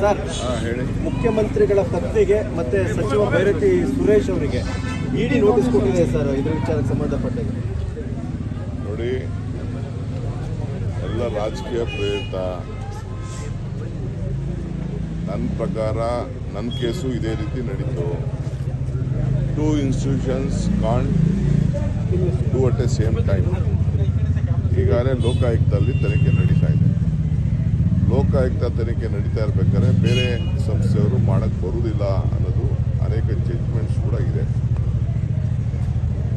Sir ಹಾ ಹೇಳಿ. ಮುಖ್ಯಮಂತ್ರಿಗಳ ಪತ್ನಿಗೆ ಮತ್ತೆ ಸಚಿವ ಭೈರತಿ ಸುರೇಶ್ ಅವರಿಗೆ ಇಡಿ ನೋಟಿಸ್ ಕೊಟ್ಟಿದೆ ಸರ್ ಇದ್ರ ವಿಚಾರಕ್ಕೆ ಸಂಬಂಧಪಟ್ಟಿದೆ ನೋಡಿ ಎಲ್ಲ ರಾಜಕೀಯ ಪ್ರೇರಿತ. ನನ್ನ ಪ್ರಕಾರ ನನ್ನ ಕೇಸು ಇದೇ ರೀತಿ ನಡೀತು. Two institutions can't do at a same time ಈಗಾಗಲೇ ಲೋಕಾಯುಕ್ತದಲ್ಲಿ ತನಿಖೆ ನಡೀತಾ ಇದೆ. ಲೋಕಾಯುಕ್ತ ತನಿಖೆ ನಡೀತಾ ಇರಬೇಕಾದ್ರೆ ಬೇರೆ ಸಂಸ್ಥೆಯವರು ಮಾಡಕ್ಕೆ ಬರುವುದಿಲ್ಲ ಅನ್ನೋದು ಅನೇಕ ಜಡ್ಜ್ಮೆಂಟ್ಸ್ ಕೂಡ ಇದೆ.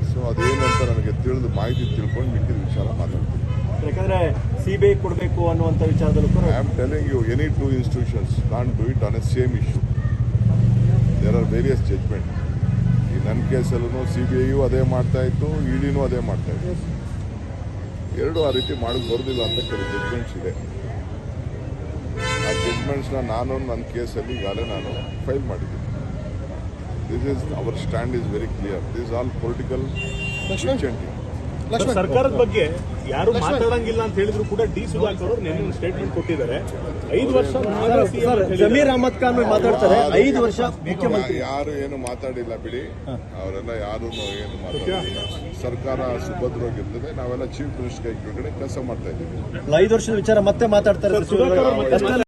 ಸೊ ಅದೇನಂತ ನನಗೆ ತಿಳಿದು ಮಾಹಿತಿ ತಿಳ್ಕೊಂಡು ಮಿಕ್ಕಿದ ವಿಚಾರ ಮಾತಾಡ್ತೀನಿ. ಯಾಕಂದ್ರೆ ಸಿಬಿಐ ಕೊಡಬೇಕು ಅನ್ನುವಂಥ ವಿಚಾರದಲ್ಲೂ ಕೂಡ I am telling you any two institutions can do it on a same issue there are various judgment ಈ ನನ್ನ ಕೇಸಲ್ಲೂ ಸಿ ಬಿ ಐಯು ಅದೇ ಮಾಡ್ತಾ ಇತ್ತು ಇಡಿನೂ ಅದೇ ಮಾಡ್ತಾ ಇತ್ತು. ಎರಡು ಆ ರೀತಿ ಮಾಡಕ್ಕೆ ಬರೋದಿಲ್ಲ ಅಂತ ಕೆಲವು ಜಡ್ಜ್ಮೆಂಟ್ಸ್ ಇದೆ. ಆ ಜಡ್ಜ್ಮೆಂಟ್ಸ್ನ ನಾನು ನನ್ನ ಕೇಸಲ್ಲಿ ಈಗಾಗಲೇ ನಾನು ಫೈಲ್ ಮಾಡಿದ್ದೀನಿ. This is our stand is very clear this all political ಸರ್ಕಾರದ ಬಗ್ಗೆ ಯಾರು ಮಾತಾಡಂಗಿಲ್ಲ ಅಂತ ಹೇಳಿದ್ರು ಕೂಡ ಡಿ ಸುಧಾಕರ್ ಅವರು ನಿನ್ನೆ ಒಂದು ಸ್ಟೇಟ್ಮೆಂಟ್ ಕೊಟ್ಟಿದ್ದಾರೆ. ಐದು ವರ್ಷ. ಜಮೀರ್ ಅಹಮದ್ ಖಾನ್ ಮಾತಾಡ್ತಾರೆ. ಐದು ವರ್ಷ ಮುಖ್ಯಮಂತ್ರಿ. ಯಾರು ಏನು ಮಾತಾಡಿಲ್ಲ ಬಿಡಿ. ಅವರೆಲ್ಲ ಯಾರು ಏನು ಮಾತಾಡಿಲ್ಲ ಸರ್ಕಾರ ಸುಭದ್ರವಾಗಿರ್ತದೆ. ನಾವೆಲ್ಲ ಚೀಫ್ ಮಿನಿಸ್ಟರ್ ಕೆಳಗಡೆ ಕೆಲಸ ಮಾಡ್ತಾ ಇದ್ದೀವಿ. ಐದು ವರ್ಷದ ವಿಚಾರ ಮತ್ತೆ ಮಾತಾಡ್ತಾರೆ